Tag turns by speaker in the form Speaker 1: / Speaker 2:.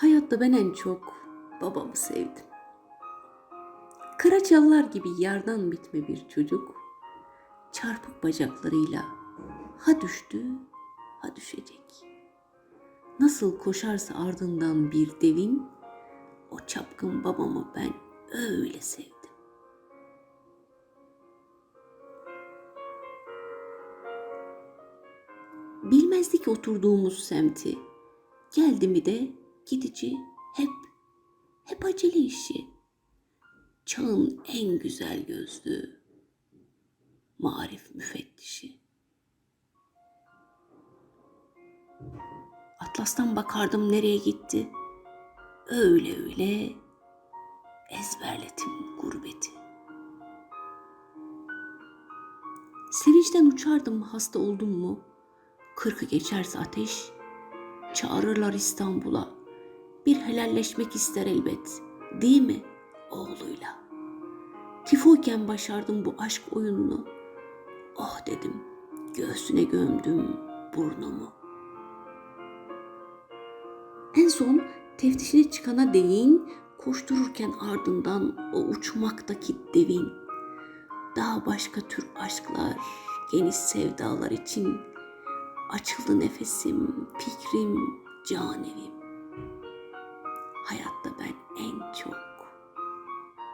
Speaker 1: Hayatta ben en çok babamı sevdim. Karaçallar gibi yardan bitme bir çocuk, çarpık bacaklarıyla ha düştü ha düşecek. Nasıl koşarsa ardından bir devin, o çapkın babamı ben öyle sevdim. Bilmezdik oturduğumuz semti. Geldi mi de gidici hep, hep acele işi. Çağın en güzel gözlü, marif müfettişi. Atlas'tan bakardım nereye gitti. Öyle öyle ezberletim gurbeti. Sevinçten uçardım hasta oldum mu? Kırkı geçerse ateş, çağırırlar İstanbul'a. Bir helalleşmek ister elbet, değil mi oğluyla? Tifoyken başardım bu aşk oyununu. Oh dedim, göğsüne gömdüm burnumu. En son teftişine çıkana değin, koştururken ardından o uçmaktaki devin. Daha başka tür aşklar, geniş sevdalar için açıldı nefesim, fikrim, canevim.